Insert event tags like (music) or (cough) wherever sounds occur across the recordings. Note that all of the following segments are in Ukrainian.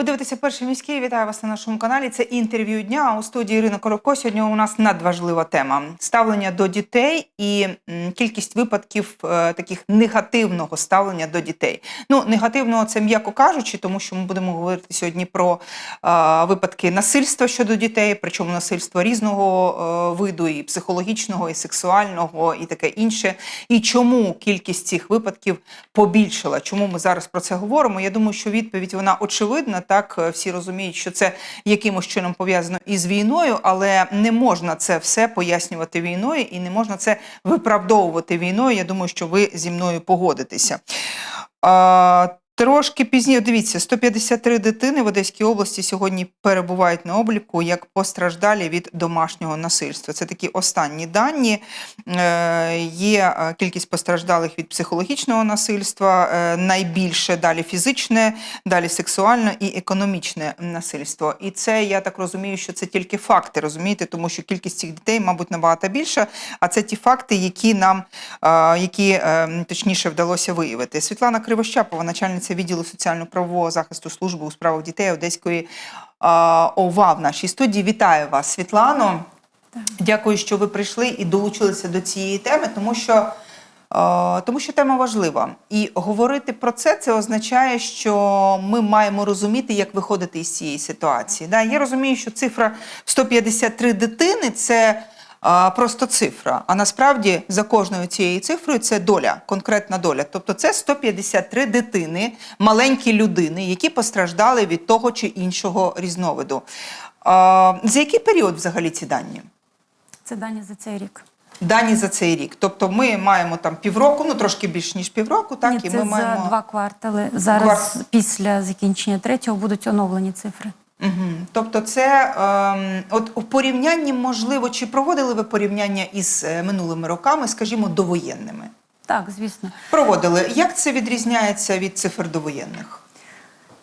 Ви дивитеся перший міський. Вітаю вас на нашому каналі. Це інтерв'ю дня. У студії Ірина Коробко. Сьогодні у нас надважлива тема ставлення до дітей і кількість випадків е, таких негативного ставлення до дітей. Ну, негативного це м'яко кажучи, тому що ми будемо говорити сьогодні про е, випадки насильства щодо дітей, причому насильства різного е, виду, і психологічного, і сексуального, і таке інше. І чому кількість цих випадків побільшила? Чому ми зараз про це говоримо? Я думаю, що відповідь вона очевидна. Так е, всі розуміють, що це якимось чином пов'язано із війною, але не можна це все пояснювати війною і не можна це виправдовувати війною. Я думаю, що ви зі мною погодитеся. Трошки пізніше, дивіться, 153 дитини в Одеській області сьогодні перебувають на обліку як постраждалі від домашнього насильства. Це такі останні дані. Е, Є е, кількість постраждалих від психологічного насильства, е, найбільше далі фізичне, далі сексуальне і економічне насильство. І це я так розумію, що це тільки факти, розумієте, тому що кількість цих дітей, мабуть, набагато більша. А це ті факти, які нам які точніше вдалося виявити. Світлана Кривощапова, начальниця відділу соціально-правового захисту служби у справах дітей Одеської ОВА в нашій студії. Вітаю вас, Світлано. Дякую, що ви прийшли і долучилися до цієї теми, тому що, тому що тема важлива. І говорити про це це означає, що ми маємо розуміти, як виходити із цієї ситуації. Я розумію, що цифра 153 дитини це. А, Просто цифра. А насправді за кожною цією цифрою це доля, конкретна доля. Тобто це 153 дитини, маленькі людини, які постраждали від того чи іншого різновиду. А, За який період взагалі ці дані? Це дані за цей рік. Дані за цей рік. Тобто ми маємо там півроку, ну трошки більш ніж півроку, так Ні, і це ми за маємо два квартали. Зараз Квар- після закінчення третього будуть оновлені цифри. Угу. Тобто, це ем, от у порівнянні, можливо, чи проводили ви порівняння із е, минулими роками, скажімо, довоєнними? Так, звісно. Проводили. Як це відрізняється від цифр довоєнних?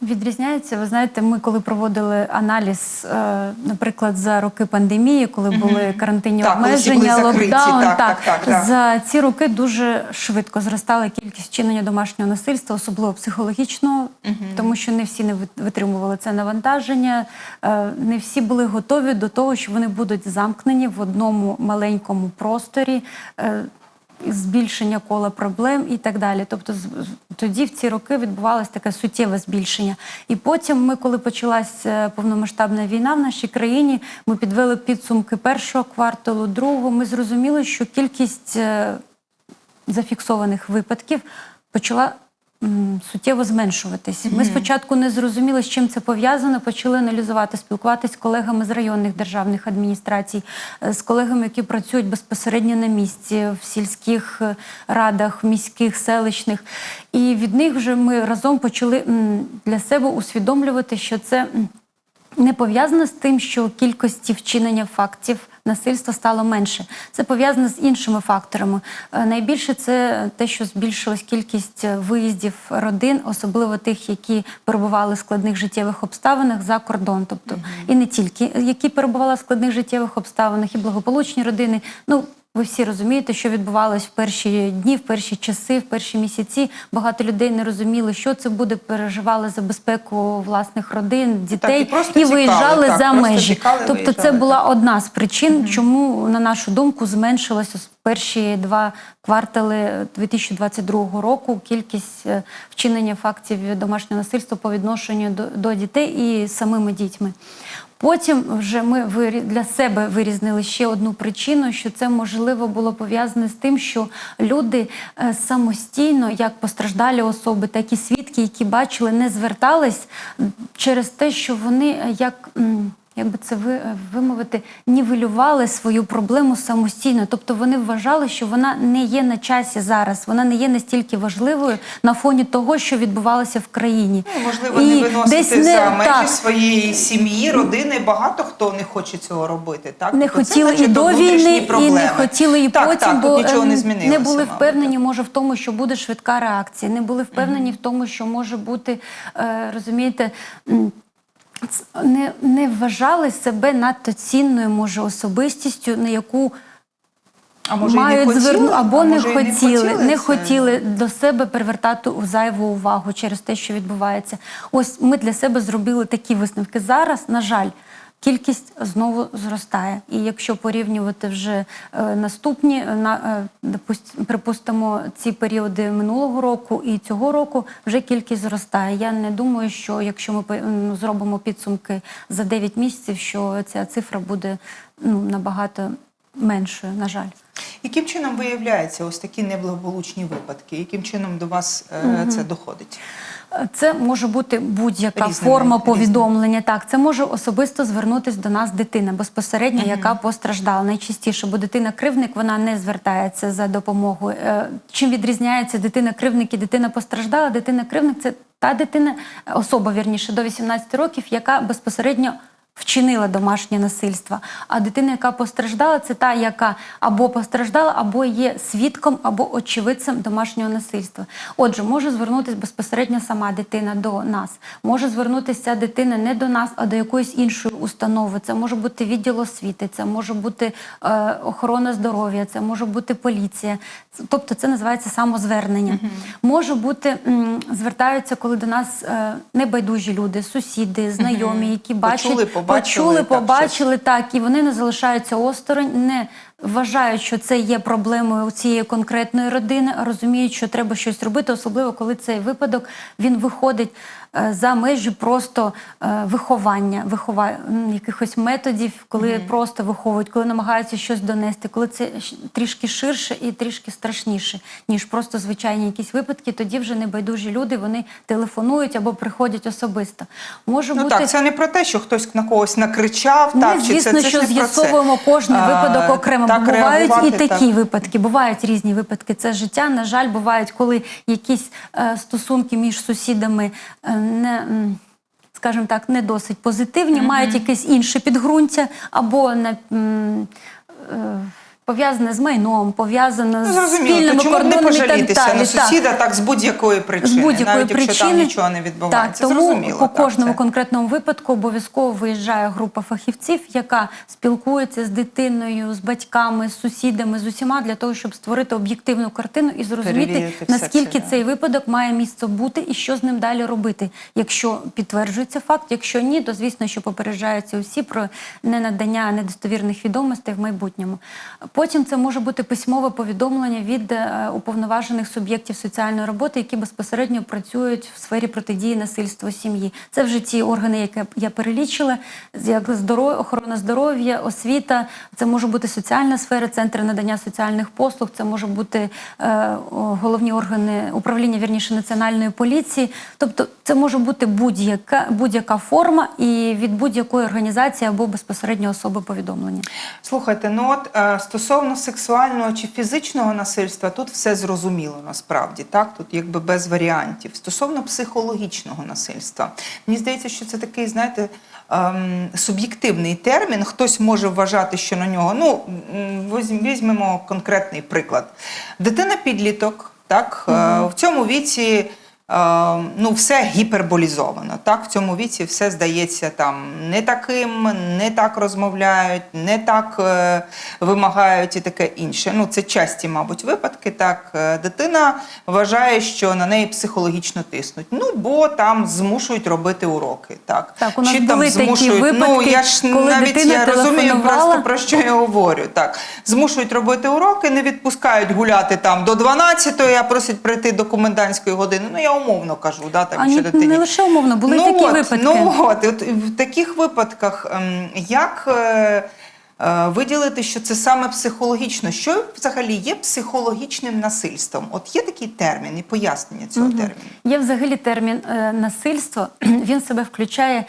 Відрізняється, ви знаєте, ми коли проводили аналіз, е, наприклад, за роки пандемії, коли були карантинні Так, коли обмеження, були закриті, локдаун, так, так, так, так. за ці роки дуже швидко зростала кількість вчинення домашнього насильства, особливо психологічного, тому що не всі не витримували це навантаження, е, не всі були готові до того, що вони будуть замкнені в одному маленькому просторі. Збільшення кола проблем і так далі. Тобто, тоді в ці роки відбувалося таке суттєве збільшення. І потім, ми, коли почалась е, повномасштабна війна в нашій країні, ми підвели підсумки першого кварталу, другого. Ми зрозуміли, що кількість е, зафіксованих випадків почала. Суттєво зменшуватись. Ми спочатку не зрозуміли, з чим це пов'язано. Почали аналізувати, спілкуватися з колегами з районних державних адміністрацій, е, з колегами, які працюють безпосередньо на місці, в сільських е, радах, міських, селищних. І від них вже ми разом почали для себе усвідомлювати, що це. Не пов'язано з тим, що кількості вчинення фактів насильства стало менше. Це пов'язано з іншими факторами. Е, Найбільше це те, що збільшилась кількість е, виїздів родин, особливо тих, які перебували в складних життєвих обставинах за кордон. Тобто і не тільки які перебували в складних життєвих обставинах, і благополучні родини. Ну ви всі розумієте, що відбувалось в перші дні, в перші часи, в перші місяці. Багато людей не розуміли, що це буде, переживали за безпеку власних родин, дітей і просто і тікали, виїжджали так, за просто межі. тікали, тобто, це виїжджали, була одна з причин, чому, на нашу думку, зменшилася в перші два квартали 2022 року кількість е, вчинення фактів домашнього насильства по відношенню до, до дітей і самими дітьми. Потім вже ми для себе вирізнили ще одну причину, що це можливо було пов'язане з тим, що люди е, самостійно, як постраждалі особи, так і свідки, які бачили, не звертались через те, що вони е, як. М, Як би це ви, вимовити, нівелювали свою проблему самостійно. Тобто вони вважали, що вона не є на часі зараз, вона не є настільки важливою на фоні того, що відбувалося в країні. Ну, можливо, І не виносити десь не- за межі так. своєї сім'ї, родини. Багато хто не хоче цього робити. Так Не Тобто це, хотіли і до війни, і не хотіли і так, потім, так, бо нічого не ем, змінилося. не були мабуть, впевнені, може, в тому, що буде швидка реакція. Не були впевнені в тому, що може бути, е, розумієте. Не, не вважали себе надто цінною, може, особистістю, на яку А може, мають звернути або А не може, хотіли, не хотіли, не хотіли до себе привертати зайву увагу через те, що відбувається. Ось ми для себе зробили такі висновки. Зараз, на жаль. Кількість знову зростає, і якщо порівнювати вже е, наступні, е, на е, припустимо, ці періоди минулого року і цього року, вже кількість зростає. Я не думаю, що якщо ми ну, зробимо підсумки за 9 місяців, що ця цифра буде ну набагато меншою, на жаль. Яким чином виявляються ось такі неблагополучні випадки? Яким чином до вас е, це доходить? Це може бути будь-яка форма повідомлення. Так, це може особисто звернутися до нас дитина безпосередньо, яка постраждала. Найчастіше, бо дитина-кривник вона не звертається за допомогою. Е, Чим відрізняється дитина-кривник і дитина постраждала? Дитина-кривник це та дитина, особа вірніше до 18 років, яка безпосередньо. Вчинила домашнє насильство. А дитина, яка постраждала, це та, яка або постраждала, або є свідком, або очевидцем домашнього насильства. Отже, може звернутися безпосередньо сама дитина до нас. Може звернутися дитина не до нас, а до якоїсь іншої установи. Це може бути відділ освіти, це може бути е, охорона здоров'я, це може бути поліція. Тобто це називається самозвернення. Може бути, звертаються, коли до нас е, небайдужі люди, сусіди, знайомі, які бачать, Почули, почули, так, побачили, так, і вони не залишаються осторонь, не вважають, що це є проблемою у цієї конкретної родини, а розуміють, що треба щось робити, особливо коли цей випадок він виходить за межі просто е, виховання, вихова... якихось методів, коли просто виховують, коли намагаються щось донести, коли це трішки ширше і трішки страшніше, ніж просто звичайні якісь випадки, тоді вже небайдужі люди вони телефонують або приходять особисто. Може Ну бути так, це не про те, що хтось на когось накричав. ми, так, чи звісно, це, це що з'ясовуємо кожний випадок окремо. так бо бувають і такі так. випадки, бувають різні випадки. Це життя. На жаль, бувають, коли якісь е, стосунки між сусідами е, не. скажем Скажімо так, не досить позитивні, мають якесь інше підґрунтя, або на. е, пов'язане з майном, пов'язане з зрозуміло, спільними чому не кордонами так пожалітися далі. на сусіда так з будь-якої причини, З будь-якої навіть причини якщо там нічого не відбувається. Так, тому Зрозуміло, по кожному це. конкретному випадку обов'язково виїжджає група фахівців, яка спілкується з дитиною, з батьками, з сусідами, з усіма для того, щоб створити об'єктивну картину і зрозуміти, Перевірити все наскільки да. цей випадок має місце бути і що з ним далі робити. Якщо підтверджується факт, якщо ні, то звісно, що попереджаються усі про ненадання недостовірних відомостей в майбутньому. Потім це може бути письмове повідомлення від е, уповноважених суб'єктів соціальної роботи, які безпосередньо працюють в сфері протидії насильству сім'ї. Це вже ті органи, які я перелічила, як здоров'я, охорона здоров'я, освіта. Це може бути соціальна сфера, центри надання соціальних послуг. Це може бути е, головні органи управління вірніше національної поліції. Тобто, це може бути будь-яка будь-яка форма і від будь-якої організації або безпосередньо особи повідомлення. Слухайте, ну от е, стосовно сексуального чи фізичного насильства, тут все зрозуміло насправді, так? Тут якби без варіантів. Стосовно психологічного насильства, мені здається, що це такий, знаєте, ем, суб'єктивний термін. Хтось може вважати, що на нього. Ну, візьмемо конкретний приклад. Дитина-підліток, так, е, в цьому віці. Е, ну, все гіперболізовано. Так, в цьому віці все здається там не таким, не так розмовляють, не так е, вимагають і таке інше. Ну, це часті, мабуть, випадки. Так, Е, дитина вважає, що на неї психологічно тиснуть. Ну, бо там змушують робити уроки. Так, Так, у нас Чи там були такі змушують. ну, я ж коли навіть я розумію просто про що я говорю. Так, змушують робити уроки, не відпускають гуляти там до 12-ї, а просять прийти до комендантської години. Ну я умовно кажу, да, там А що не, дитині. не лише умовно, були ну, такі от, випадки. Ну от, от в таких випадках ем, як е, е, виділити, що це саме психологічно? Що взагалі є психологічним насильством? От є такий термін і пояснення цього терміну. Є взагалі термін е, насильство. (clears throat) Він в себе включає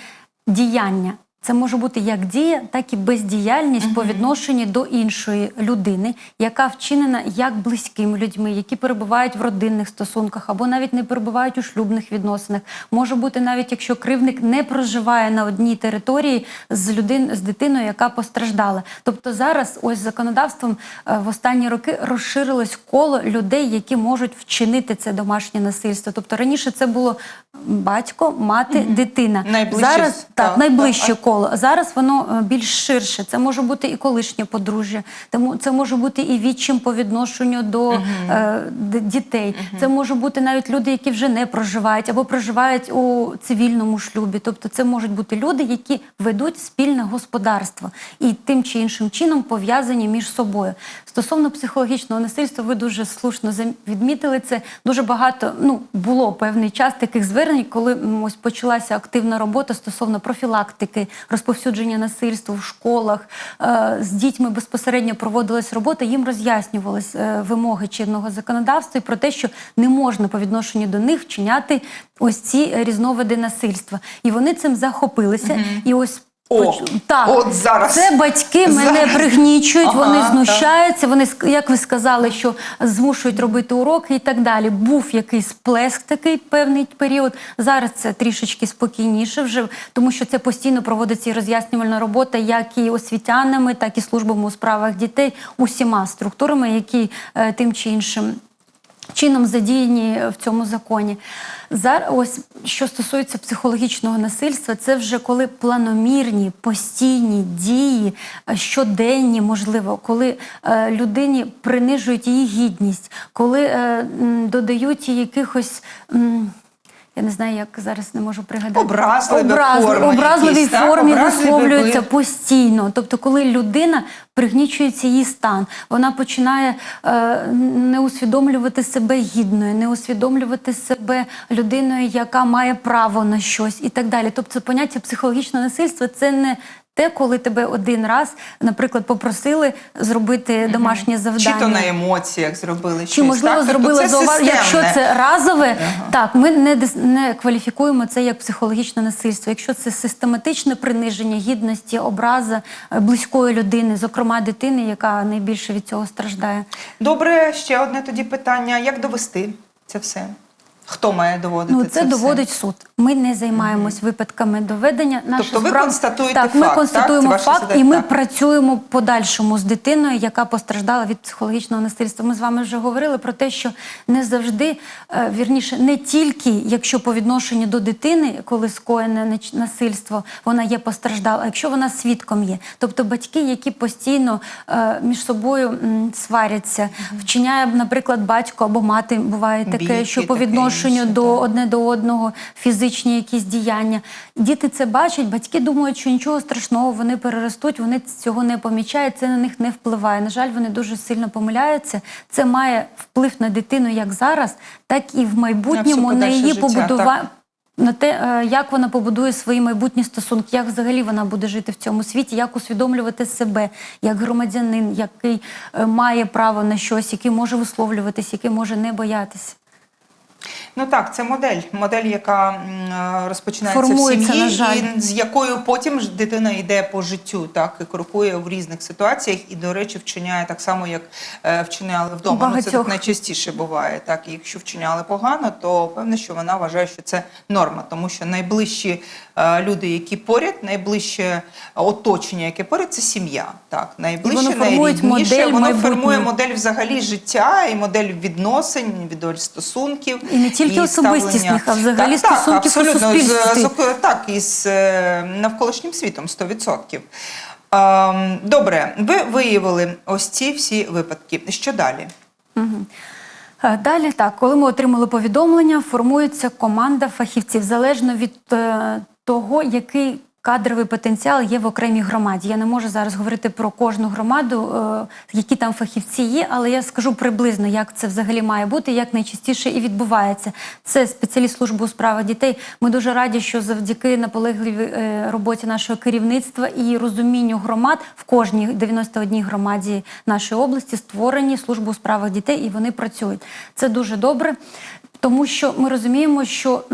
діяння. Це може бути як дія, так і бездіяльність по відношенню до іншої людини, яка вчинена як близькими людьми, які перебувають в родинних стосунках або навіть не перебувають у шлюбних відносинах. Може бути навіть якщо кривник не проживає на одній території з людин з дитиною, яка постраждала. Тобто зараз ось законодавством е, в останні роки розширилось коло людей, які можуть вчинити це домашнє насильство. Тобто раніше це було батько, мати, дитина. Найближче зараз так, так, найближче так. Коло. Зараз воно е, більш ширше. Це може бути і колишнє подружжя, тому це може бути і відчим по відношенню до е, дітей. Це може бути навіть люди, які вже не проживають або проживають у цивільному шлюбі. Тобто, це можуть бути люди, які ведуть спільне господарство і тим чи іншим чином пов'язані між собою. Стосовно психологічного насильства, ви дуже слушно відмітили це. Дуже багато ну було певний час таких звернень, коли ось почалася активна робота стосовно профілактики, розповсюдження насильства в школах. Е, з дітьми безпосередньо проводилась робота. Їм роз'яснювались е, вимоги чинного законодавства і про те, що не можна по відношенню до них вчиняти ось ці різновиди насильства. І вони цим захопилися. І ось О, так, от зараз. це батьки мене Зараз. пригнічують, Ага, вони так. знущаються. Вони ск- як ви сказали, що змушують робити уроки і так далі. Був якийсь сплеск такий певний період. Зараз це трішечки спокійніше, вже тому що це постійно проводиться і роз'яснювальна робота, як і освітянами, так і службами у справах дітей, усіма структурами, які е, тим чи іншим чином задіяні в цьому законі. Зараз, ось що стосується психологічного насильства, це вже коли планомірні, постійні дії, е, щоденні, можливо, коли е, людині принижують її гідність, коли е, додають якихось. м, я не знаю, як зараз не можу пригадати. Образливі Образ, форми образливій якісь, так? формі Образливі висловлюються були. постійно. Тобто, коли людина пригнічується її стан, вона починає е, не усвідомлювати себе гідною, не усвідомлювати себе людиною, яка має право на щось і так далі. Тобто, поняття психологічного насильства це не те, коли тебе один раз, наприклад, попросили зробити домашнє завдання. Чи то на емоціях зробили щось. Чи можливо так? Тобто зробили це зауваження? Якщо це разове, так ми не не кваліфікуємо це як психологічне насильство. Якщо це систематичне приниження гідності, образа е, близької людини, зокрема дитини, яка найбільше від цього страждає. Добре, ще одне тоді питання: як довести це все? Хто має доводити Ну це, це все? доводить суд. Ми не займаємось випадками доведення. Наша Тобто ви справа- констатуєте так, ми факт, так? констатуємо ваша факт, і ми так. працюємо подальшому з дитиною, яка постраждала від психологічного насильства. Ми з вами вже говорили про те, що не завжди, е, вірніше, не тільки якщо по відношенню до дитини, коли скоєне насильство, вона є постраждала, а якщо вона свідком є. Тобто батьки, які постійно е, між собою сваряться, вчиняє, наприклад, батько або мати буває таке, Бійки, що по таке відношенню до одне до одного фізичні якісь діяння. Діти це бачать, батьки думають, що нічого страшного, вони переростуть, вони цього не помічають, це на них не впливає. На жаль, вони дуже сильно помиляються. Це має вплив на дитину як зараз, так і в майбутньому на, подальше її побудування. На те, е, як вона побудує свої майбутні стосунки, як взагалі вона буде жити в цьому світі, як усвідомлювати себе як громадянин, який е, має право на щось, який може висловлюватись, який може не боятися. Ну так, це модель. Модель, яка розпочинається Формується, в сім'ї, і з якою потім ж дитина йде по життю, так і крокує в різних ситуаціях, і, до речі, вчиняє так само, як е, вчиняли вдома. Ну, це так найчастіше буває. Так, і якщо вчиняли погано, то певне, що вона вважає, що це норма, тому що найближчі люди, які поряд, найближче оточення, яке поряд, це сім'я. Так, найближче, воно найрідніше, модель воно формує модель взагалі життя і модель відносин, модель стосунків. І не тільки особистісних, а взагалі так, стосунків так, абсолютно, суспільстві. З, з, так, із е, навколишнім світом 100%. Ем, добре, ви виявили ось ці всі випадки. Що далі? Е, Далі так, коли ми отримали повідомлення, формується команда фахівців залежно від е, того, який кадровий потенціал є в окремій громаді. Я не можу зараз говорити про кожну громаду, е, які там фахівці є, але я скажу приблизно, як це взагалі має бути, як найчастіше і відбувається. Це спеціаліст служби у справах дітей. Ми дуже раді, що завдяки наполегливій е, роботі нашого керівництва і розумінню громад в кожній 91 громаді нашої області створені служби у справах дітей, і вони працюють. Це дуже добре, тому що ми розуміємо, що.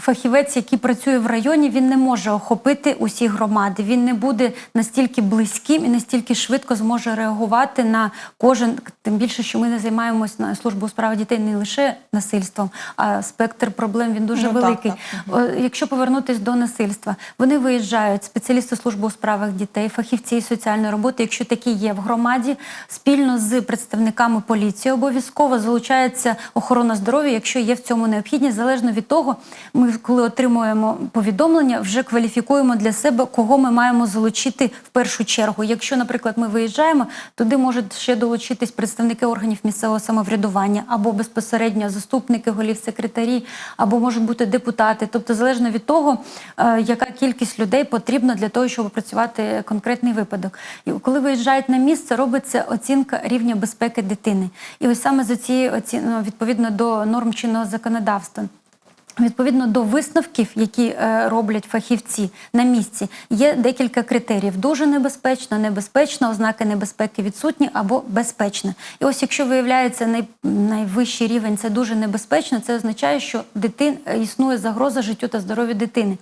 Фахівець, який працює в районі, він не може охопити усі громади. Він не буде настільки близьким і настільки швидко зможе реагувати на кожен. Тим більше, що ми не займаємось на службу у справах дітей не лише насильством, а спектр проблем він дуже Ну, великий. так. О, Якщо повернутись до насильства, вони виїжджають спеціалісти служби у справах дітей, фахівці із соціальної роботи, якщо такі є в громаді, спільно з представниками поліції обов'язково залучається охорона здоров'я, якщо є в цьому необхідність, залежно від того, ми коли отримуємо повідомлення, вже кваліфікуємо для себе, кого ми маємо залучити в першу чергу. Якщо, наприклад, ми виїжджаємо, туди можуть ще долучитись представники органів місцевого самоврядування або безпосередньо заступники голів секретарі, або можуть бути депутати. Тобто, залежно від того, е, яка кількість людей потрібна для того, щоб опрацювати конкретний випадок. І коли виїжджають на місце, робиться оцінка рівня безпеки дитини. І ось саме за цією оцінкою, відповідно до норм чинного законодавства. Відповідно до висновків, які е, роблять фахівці на місці, є декілька критеріїв: дуже небезпечно, небезпечно, ознаки небезпеки відсутні або безпечно. І ось, якщо виявляється най, найвищий рівень, це дуже небезпечно, це означає, що дитин е, існує загроза життю та здоров'ю дитини.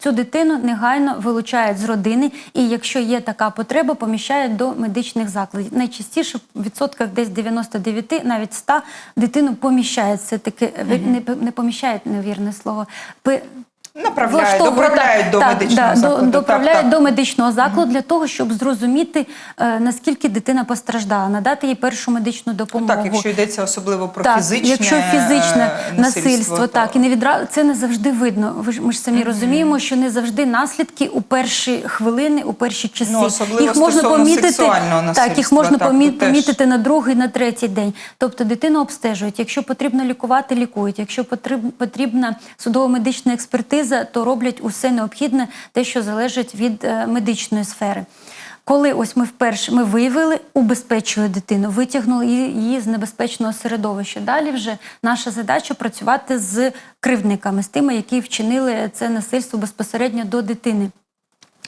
Цю дитину негайно вилучають з родини, і якщо є така потреба, поміщають до медичних закладів. Найчастіше в відсотках десь 99, навіть 100 дитину поміщають. все таки, не, не поміщають, невірне слово. Направляють, доправляють так, до так, медичного да, закладу. Доправляють так, так. до медичного закладу для того, щоб зрозуміти, е, наскільки дитина постраждала, надати їй першу медичну допомогу. Так, якщо йдеться особливо про Так, фізичне, якщо фізичне е, насильство, то- так і не відразу це не завжди видно. Ж ми ж самі розуміємо, що не завжди наслідки у перші хвилини, у перші часи. Ну, особливо їх можна помітити так, їх можна так, помі- теж. помітити на другий, на третій день. Тобто дитину обстежують. Якщо потрібно лікувати, лікують. Якщо потрібна судово-медична експертиза, то роблять усе необхідне, те, що залежить від е, медичної сфери. Коли ось ми вперше ми виявили, убезпечили дитину, витягнули її її з небезпечного середовища. Далі вже наша задача працювати з кривдниками, з тими, які вчинили це насильство безпосередньо до дитини.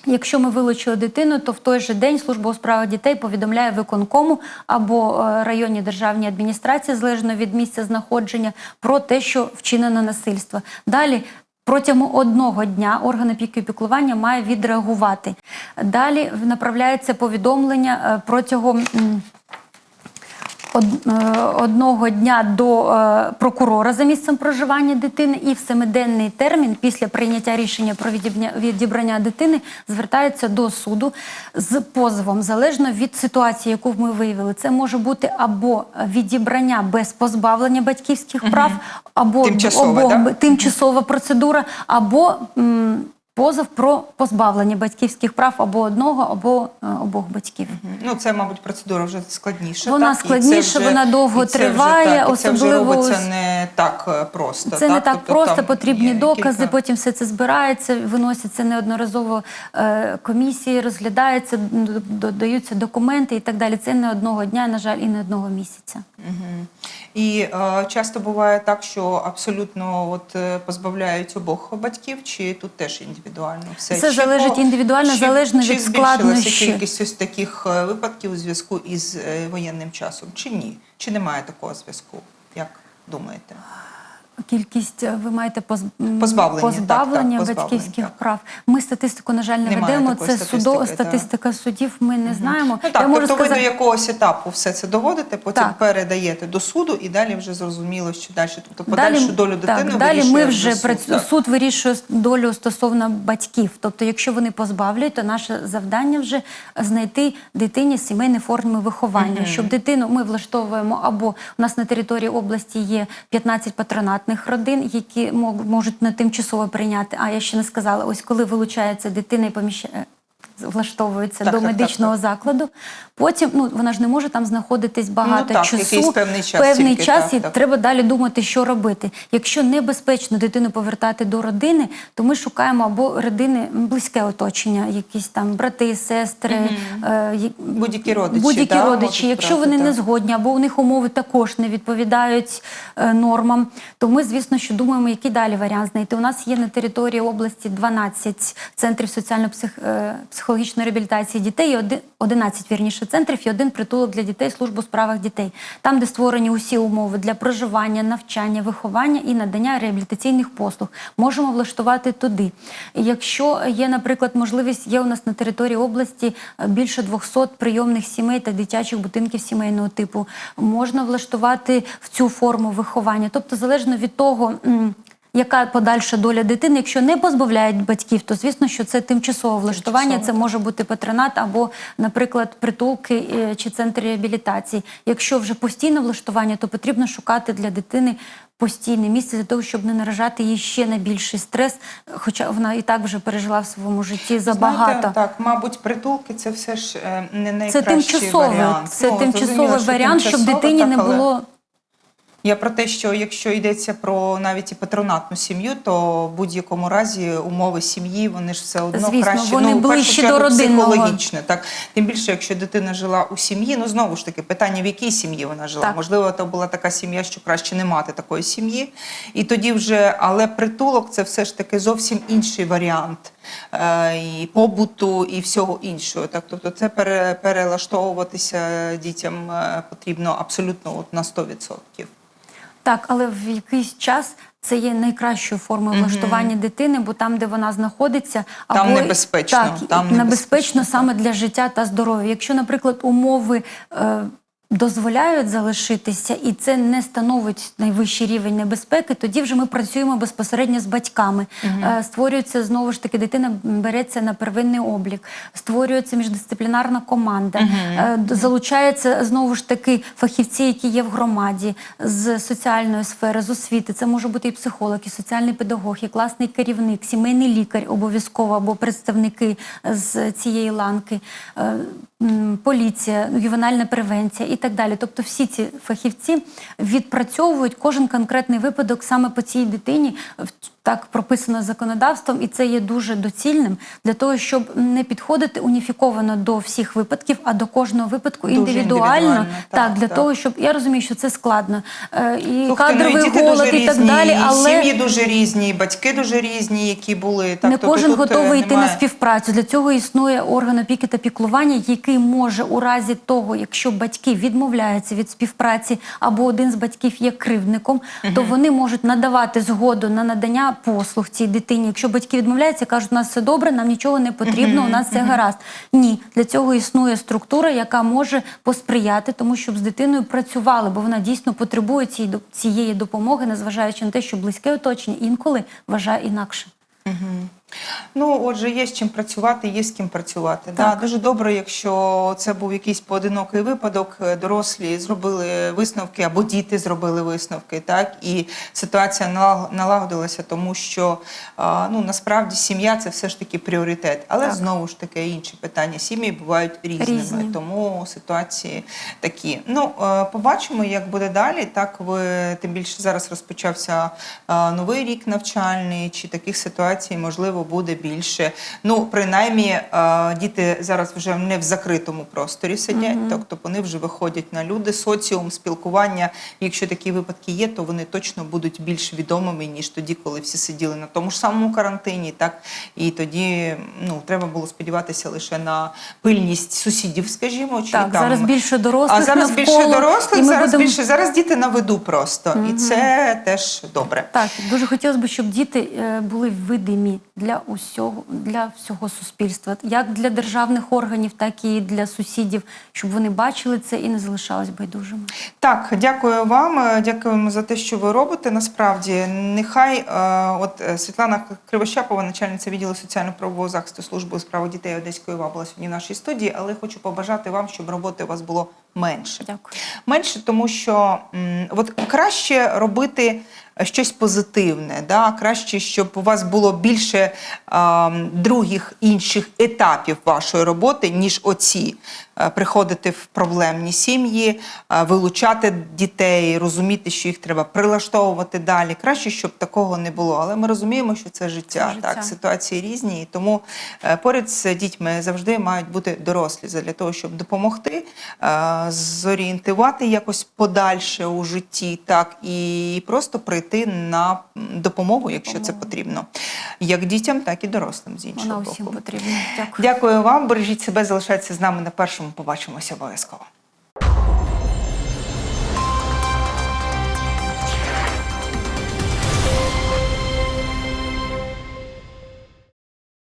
Якщо ми вилучили дитину, то в той же день служба у справах дітей повідомляє виконкому або е, районній державній адміністрації, залежно від місця знаходження, про те, що вчинено насильство. Далі. Протягом одного дня орган опіки піклування має відреагувати. Далі направляється повідомлення е, протягом одного дня до е, прокурора за місцем проживання дитини і в семиденний термін після прийняття рішення про відібрання дитини звертаються до суду з позовом залежно від ситуації, яку ми виявили. Це може бути або відібрання без позбавлення батьківських прав, або Тимчасове, обох да? тимчасова процедура, або м, позов про позбавлення батьківських прав або одного, або е, обох батьків. Ну, це, мабуть, процедура вже складніша. Вона так? І це складніша, вже- вона довго і це триває, Вже, так, і це вже особливо робиться ось- не так е, просто. Це не так Тобто просто, там потрібні є докази, кілька- потім все це збирається, виносяться неодноразово е, комісії, розглядаються, д- додаються документи і так далі. Це не одного дня, на жаль, і не одного місяця. І е, часто буває так, що абсолютно от е, позбавляють обох батьків, чи тут теж індивідуально все Це залежить індивідуально, чи- залежно чи від збільшилася Чи кількість ось таких е, випадків у зв'язку із е, воєнним часом, чи ні? Чи немає такого зв'язку? Як думаєте? Кількість е, ви маєте поз... м, Позбавлення, так, позбавлення так, батьківських так. прав. Ми статистику, на жаль, не Немає ведемо. Це судо... статистика судів. Ми не знаємо. Ну так, Я можу тобто ви до якогось етапу все це доводите, потім Так. передаєте до суду, і далі вже зрозуміло, що далі. Тобто подальшу долю дитини так, далі ми вже суд, працю... так. суд вирішує долю стосовно батьків. Тобто, якщо вони позбавлюють, то наше завдання вже знайти дитині сімейні форми виховання, щоб дитину ми влаштовуємо або у нас на території області є 15 патронатних родин, які можуть на тимчасово прийняти. А я ще не сказала, ось коли вилучається дитина і поміщає. Влаштовується Так, до так, так, медичного закладу. Потім ну вона ж не може там знаходитись багато Ну, так, часу. певний час певний тільки, час так, і так. треба далі думати, що робити. Якщо небезпечно дитину повертати до родини, то ми шукаємо або родини близьке оточення, якісь там брати, сестри, е, Будь-які родичі, будь-які да, родичі. Якщо брати, вони не згодні, або у них умови також не відповідають е, нормам, то ми, звісно, що думаємо, який далі варіант знайти. У нас є на території області 12 центрів соціально-психологічної реабілітації дітей, і один- 11, вірніше, центрів і один притулок для дітей службу у справах дітей. Там, де створені усі умови для проживання, навчання, виховання і надання реабілітаційних послуг, можемо влаштувати туди. Якщо є, наприклад, можливість, є у нас на території області е, більше 200 прийомних сімей та дитячих будинків сімейного типу, можна влаштувати в цю форму виховання. Тобто, залежно від того. Яка подальша доля дитини? Якщо не позбавляють батьків, то звісно, що це тимчасове влаштування. Тимчасове, Це може бути патронат або, наприклад, притулки е, чи центр реабілітації. Якщо вже постійне влаштування, то потрібно шукати для дитини постійне місце для того, щоб не наражати її ще на більший стрес, хоча вона і так вже пережила в своєму житті забагато. Знаєте, так, мабуть, притулки це все ж е, не Це найкращий тимчасовий, варіант. це Ну, тимчасовий варіант, щоб дитині так, не було. Я про те, що якщо йдеться про навіть і патронатну сім'ю, то в будь-якому разі умови сім'ї вони ж все одно Звісно, краще вони ну, ближче до родинного. психологічно. Так тим більше, якщо дитина жила у сім'ї, ну знову ж таки питання, в якій сім'ї вона жила. Так. Можливо, то була така сім'я, що краще не мати такої сім'ї. І тоді вже, але притулок це все ж таки зовсім інший варіант. е, І побуту, і всього іншого. Так, тобто, це пере, перелаштовуватися дітям е, потрібно абсолютно от на 100%. Так, але в якийсь час це є найкращою формою влаштування дитини, бо там, де вона знаходиться, Там небезпечно, так, там небезпечно, небезпечно, саме для життя та здоров'я. Якщо, наприклад, умови. Е, Дозволяють залишитися, і це не становить найвищий рівень небезпеки. Тоді вже ми працюємо безпосередньо з батьками. Е, Створюється знову ж таки, дитина береться на первинний облік, створюється міждисциплінарна команда, е, д- залучаються знову ж таки фахівці, які є в громаді з соціальної сфери, з освіти. Це може бути і психолог, і соціальний педагог, і класний керівник, сімейний лікар обов'язково або представники з цієї ланки, е, поліція, ювенальна превенція і так далі. Тобто, всі ці фахівці відпрацьовують кожен конкретний випадок саме по цій дитині. Так прописано законодавством, і це є дуже доцільним для того, щоб не підходити уніфіковано до всіх випадків, а до кожного випадку Дуже індивідуально. індивідуально, Так, так, для так. того, щоб я розумію, що це складно. Е, І Слухайте, ну, кадровий і голод, дуже і так різні, далі, але сім'ї дуже різні, і батьки дуже різні, які були. Так, не тобто кожен е, готовий йти на співпрацю. Для цього існує орган опіки та піклування, який може у разі того, якщо батьки відмовляються від співпраці або один з батьків є кривдником, то вони можуть надавати згоду на надання послуг цій дитині. Якщо батьки відмовляються, кажуть, у нас все добре, нам нічого не потрібно, у нас все гаразд. Ні, для цього існує структура, яка може посприяти тому, щоб з дитиною працювали, бо вона дійсно потребує цієї допомоги, незважаючи на те, що близьке оточення інколи вважає інакше. Ну, отже, є з чим працювати, є з ким працювати. Да, дуже добре, якщо це був якийсь поодинокий випадок, е, дорослі зробили висновки або діти зробили висновки, так і ситуація налагодилася, тому що ну насправді сім'я це все ж таки пріоритет. Але Так. знову ж таки інші питання. Сім'ї бувають різними, Різні. тому ситуації такі. Ну е, побачимо, як буде далі. Так ви тим більше зараз розпочався новий рік навчальний, чи таких ситуацій можливо буде більше. Ну, принаймні, е, діти зараз вже не в закритому просторі сидять, тобто вони вже виходять на люди, соціум, спілкування. Якщо такі випадки є, то вони точно будуть більш відомими ніж тоді, коли всі сиділи на тому ж самому карантині. Так і тоді ну треба було сподіватися лише на пильність сусідів, скажімо, чи Так, там зараз більше дорослих а зараз навколо, більше дорослих, зараз більше зараз діти на виду просто, і це теж добре. Так, дуже хотілося б, щоб діти е, були видимі для усього для всього суспільства, як для державних органів, так і для сусідів, щоб вони бачили це і не залишались байдужими. Так, дякую вам. Дякуємо за те, що ви робите. Насправді, нехай е, от е, Світлана Кривощапова, начальниця відділу соціально-правового захисту служби у справах дітей Одеської ОВА, була сьогодні в нашій студії, але хочу побажати вам, щоб роботи у вас було менше. Дякую. Менше, тому що от краще робити щось позитивне, да? краще, щоб у вас було більше а, других інших етапів вашої роботи, ніж оці. Е, Приходити в проблемні сім'ї, е, вилучати дітей, розуміти, що їх треба прилаштовувати далі. Краще, щоб такого не було. Але ми розуміємо, що це життя. Це життя. Так, ситуації різні, і тому е, поряд з дітьми завжди мають бути дорослі для того, щоб допомогти, е, зорієнтувати якось подальше у житті, так і просто прийти на допомогу, якщо це потрібно, як дітям, так і дорослим з іншого Вона боку. усім потрібна. Дякую. Дякую вам. Бережіть себе, залишайтеся з нами на першому. Побачимося обов'язково.